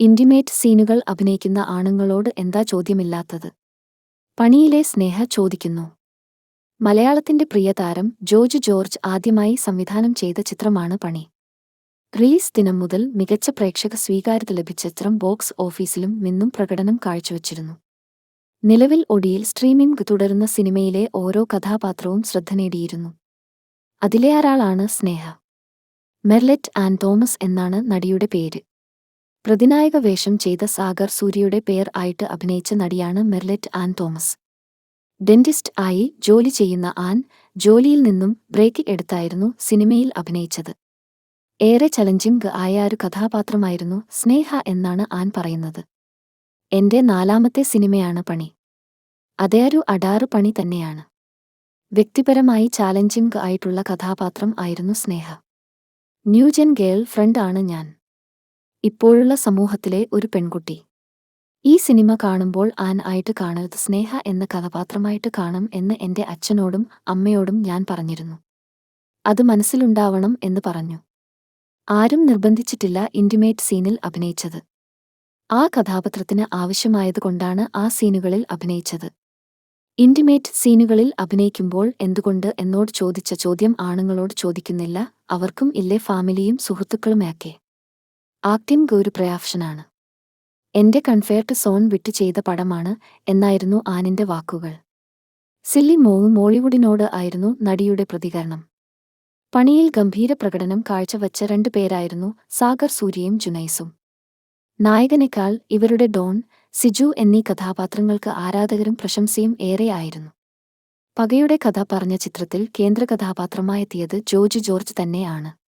Intimate സീനുകൾ അഭിനയിക്കുന്ന ആണുങ്ങളോട് എന്താ ചോദ്യമില്ലാത്തത്? പണിയിലെ സ്നേഹ ചോദിക്കുന്നു. മലയാളത്തിന്റെ പ്രിയതാരം ജോർജ് ജോർജ് ആദ്യമായി സംവിധാനം ചെയ്ത ചിത്രമാണ് പണി. റിലീസ് ദിനം മുതൽ മികച്ച പ്രേക്ഷക സ്വീകാര്യത ലഭിച്ച ചിത്രം ബോക്സ് ഓഫീസിലും നിന്നും പ്രകടനം കാഴ്ചവച്ചിരുന്നു. നിലവിൽ ഒടിയിൽ സ്ട്രീമിംഗ് തുടരുന്ന സിനിമയിലെ ഓരോ കഥാപാത്രവും ശ്രദ്ധ നേടിയിരുന്നു. അതിലെ ഒരാളാണ് സ്നേഹ? മെർലെറ്റ് ആൻഡ് തോമസ് എന്നാണ് നടിയുടെ പേര്. പ്രതിനായക വേഷം ചെയ്ത സാഗർ സൂര്യയുടെ പേർ ആയിട്ട് അഭിനയിച്ച നടിയാണ് മെർലെറ്റ് ആൻ തോമസ്. ഡെന്റിസ്റ്റ് ആയി ജോലി ചെയ്യുന്ന ആൻ ജോലിയിൽ നിന്നും ബ്രേക്ക് എടുത്തായിരുന്നു സിനിമയിൽ അഭിനയിച്ചത്. ഏറെ ചലഞ്ചിങ് ആയ ഒരു കഥാപാത്രമായിരുന്നു സ്നേഹ എന്നാണ് ആൻ പറയുന്നത്. എന്റെ നാലാമത്തെ സിനിമയാണ് പണി. അതേ ഒരു അടാറ് പണി തന്നെയാണ്. വ്യക്തിപരമായി ചാലഞ്ചിങ് ആയിട്ടുള്ള കഥാപാത്രം ആയിരുന്നു സ്നേഹ. ന്യൂജൻ ഗേൾ ഫ്രണ്ട് ആണ് ഞാൻ. ഇപ്പോഴുള്ള സമൂഹത്തിലെ ഒരു പെൺകുട്ടി. ഈ സിനിമ കാണുമ്പോൾ ആൻ ആയിട്ട് കാണരുത് സ്നേഹ എന്ന കഥാപാത്രമായിട്ട് കാണും എന്ന് എന്റെ അച്ഛനോടും അമ്മയോടും ഞാൻ പറഞ്ഞിരുന്നു. അത് മനസ്സിലുണ്ടാവണം എന്ന് പറഞ്ഞു. ആരും നിർബന്ധിച്ചിട്ടില്ല ഇന്റിമേറ്റ് സീനിൽ അഭിനയിച്ചത്. ആ കഥാപാത്രത്തിന് ആവശ്യമായതുകൊണ്ടാണ് ആ സീനുകളിൽ അഭിനയിച്ചത്. ഇന്റിമേറ്റ് സീനുകളിൽ അഭിനയിക്കുമ്പോൾ എന്തുകൊണ്ട് എന്നോട് ചോദിച്ച ചോദ്യം ആണുങ്ങളോട് ചോദിക്കുന്നില്ല അവർക്കും ഇല്ലേ ഫാമിലിയും സുഹൃത്തുക്കളുമൊക്കെ. ആക്ടിംഗ് ഗൗരു പ്രയാപ്ഷനാണ് എന്റെ കൺഫേർട്ട് സോൺ വിട്ട് ചെയ്ത പടമാണ് എന്നായിരുന്നു ആനിന്റെ വാക്കുകൾ. സില്ലി മോവും മോളിവുഡിനോട് ആയിരുന്നു നടിയുടെ പ്രതികരണം. പണിയിൽ ഗംഭീര പ്രകടനം കാഴ്ചവച്ച രണ്ടുപേരായിരുന്നു സാഗർ സൂര്യയും ജുനൈസും. നായകനേക്കാൾ ഇവരുടെ ഡോൺ സിജു എന്നീ കഥാപാത്രങ്ങൾക്ക് ആരാധകരും പ്രശംസയും ഏറെയായിരുന്നു പകയുടെ കഥ പറഞ്ഞ ചിത്രത്തിൽ കേന്ദ്ര കഥാപാത്രമായെത്തിയത് ജോർജ് ജോർജ് തന്നെയാണ്.